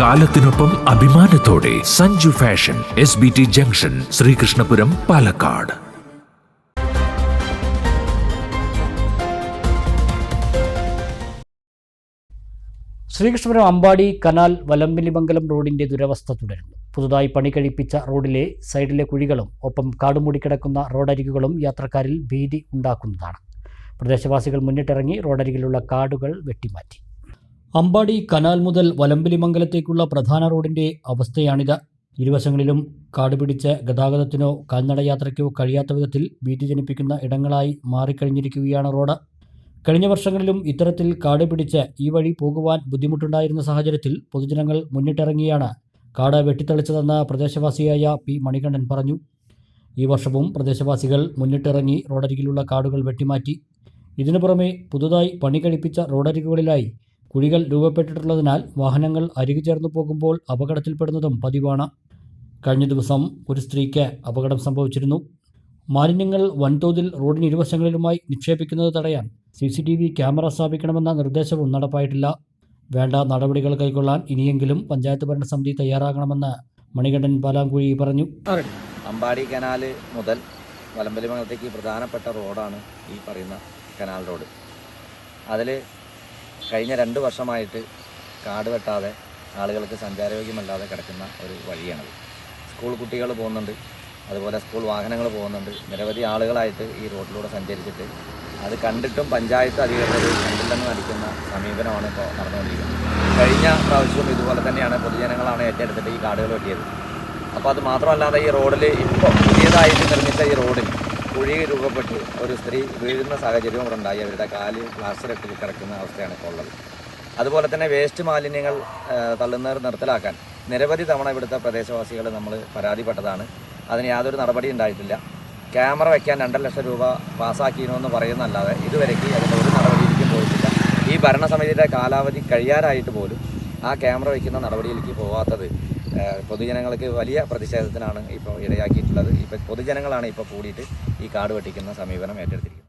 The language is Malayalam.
കാലത്തിനൊപ്പം അഭിമാനത്തോടെ Sanju fashion S B T junction Sreekrishnapuram Palakkad. Sreekrishnapuram Ambadi canal Valambilimangalam റോഡിന്റെ ദുരവസ്ഥ തുടരുന്നു. പുതുതായി പണി കഴിപ്പിച്ച റോഡിലെ സൈഡിലെ കുഴികളും ഒപ്പം കാടുമൂടിക്കിടക്കുന്ന റോഡരികുകളും യാത്രക്കാരിൽ ഭീതി ഉണ്ടാക്കുന്നതാണ്. പ്രദേശവാസികൾ മുന്നിട്ടിറങ്ങി റോഡരികിലുള്ള കാടുകൾ വെട്ടിമാറ്റി. അമ്പാടി കനാൽ മുതൽ വലമ്പിലിമംഗലത്തേക്കുള്ള പ്രധാന റോഡിന്റെ അവസ്ഥയാണിത്. ഇരുവശങ്ങളിലും കാടുപിടിച്ച് ഗതാഗതത്തിനോ കാൽനടയാത്രയ്ക്കോ കഴിയാത്ത വിധത്തിൽ ഭീതി ജനിപ്പിക്കുന്ന ഇടങ്ങളായി മാറിക്കഴിഞ്ഞിരിക്കുകയാണ് റോഡ്. കഴിഞ്ഞ വർഷങ്ങളിലും ഇത്തരത്തിൽ കാട് പിടിച്ച് ഈ വഴി പോകുവാൻ ബുദ്ധിമുട്ടുണ്ടായിരുന്ന സാഹചര്യത്തിൽ പൊതുജനങ്ങൾ മുന്നിട്ടിറങ്ങിയാണ് കാട് വെട്ടിത്തെളിച്ചതെന്ന പ്രദേശവാസിയായ പി. മണികണ്ഠൻ പറഞ്ഞു. ഈ വർഷവും പ്രദേശവാസികൾ മുന്നിട്ടിറങ്ങി റോഡരികിലുള്ള കാടുകൾ വെട്ടിമാറ്റി. ഇതിനു പുറമെ പുതുതായി പണി കഴിപ്പിച്ച റോഡരികുകളിലായി കുഴികൾ രൂപപ്പെട്ടിട്ടുള്ളതിനാൽ വാഹനങ്ങൾ അരികു ചേർന്നു പോകുമ്പോൾ അപകടത്തിൽപ്പെടുന്നതും പതിവാണ്. കഴിഞ്ഞ ദിവസം ഒരു സ്ത്രീക്ക് അപകടം സംഭവിച്ചിരുന്നു. മാലിന്യങ്ങൾ വൻതോതിൽ റോഡിന് ഇരുവശങ്ങളിലുമായി നിക്ഷേപിക്കുന്നത് തടയാൻ C C T V camera സ്ഥാപിക്കണമെന്ന നിർദ്ദേശവും നടപ്പായിട്ടില്ല. വേണ്ട നടപടികൾ കൈക്കൊള്ളാൻ ഇനിയെങ്കിലും പഞ്ചായത്ത് ഭരണസമിതി തയ്യാറാകണമെന്ന് മണികണ്ഠൻ പാലാങ്കുഴി പറഞ്ഞു. അമ്പാടി കനാൽ മുതൽ വലമ്പലിമംഗലത്തേക്ക് പ്രധാനപ്പെട്ട റോഡാണ് ഈ പറയുന്ന കനാൽ റോഡ്. അതിൽ കഴിഞ്ഞ രണ്ട് വർഷമായിട്ട് കാട് വെട്ടാതെ ആളുകൾക്ക് സഞ്ചാരയോഗ്യമല്ലാതെ കിടക്കുന്ന ഒരു വഴിയാണത്. സ്കൂൾ കുട്ടികൾ പോകുന്നുണ്ട് അതുപോലെ സ്കൂൾ വാഹനങ്ങൾ പോകുന്നുണ്ട്. നിരവധി ആളുകളായിട്ട് ഈ റോഡിലൂടെ സഞ്ചരിച്ചിട്ട് അത് കണ്ടിട്ടും പഞ്ചായത്ത് അധികൃതർ കണ്ടില്ലെന്ന് നടിക്കുന്ന സമീപനമാണ് ഇപ്പോൾ നടന്നുകൊണ്ടിരിക്കുന്നത്. കഴിഞ്ഞ പ്രാവശ്യവും ഇതുപോലെ തന്നെയാണ് പൊതുജനങ്ങളാണ് ഏറ്റെടുത്തിട്ട് ഈ കാടുകൾ വെട്ടിയത്. അപ്പോൾ അത് മാത്രമല്ലാതെ ഈ റോഡിൽ ഇപ്പോൾ പുതിയതായിട്ട് നിർമ്മിച്ച ഈ റോഡിൽ കുഴി രൂപപ്പെട്ട് ഒരു സ്ത്രീ വീഴുന്ന സാഹചര്യവും ഉണ്ടായി. അവരുടെ കാൽ പ്ലാസ്റ്ററിട്ട് കിടക്കുന്ന അവസ്ഥയാണ് ഇപ്പോൾ ഉള്ളത്. അതുപോലെ തന്നെ വേസ്റ്റ് മാലിന്യങ്ങൾ തള്ളുന്നവർ നിർത്തലാക്കാൻ നിരവധി തവണ ഇവിടുത്തെ പ്രദേശവാസികൾ നമ്മൾ പരാതിപ്പെട്ടതാണ്. അതിന് യാതൊരു നടപടി ഉണ്ടായിട്ടില്ല. ക്യാമറ വയ്ക്കാൻ രണ്ടര ലക്ഷം രൂപ പാസ്സാക്കിയെന്ന് പറയുന്നല്ലാതെ ഇതുവരേക്ക് അതിന്റെ ഒരു നടപടിയിലേക്കും പോയിട്ടില്ല. ഈ ഭരണസമിതിയുടെ കാലാവധി കഴിയാറായിട്ട് പോലും ആ ക്യാമറ വയ്ക്കുന്ന നടപടിയിലേക്ക് പോകാത്തത് പൊതുജനങ്ങൾക്ക് വലിയ പ്രതിഷേധത്തിനാണ് ഇപ്പോൾ ഇടയാക്കിയിട്ടുള്ളത്. ഇപ്പോൾ പൊതുജനങ്ങളാണ് ഇപ്പോൾ കൂടിയിട്ട് ഈ കാട് വെട്ടിക്കുന്ന സമീപനം ഏറ്റെടുത്തിരിക്കുന്നത്.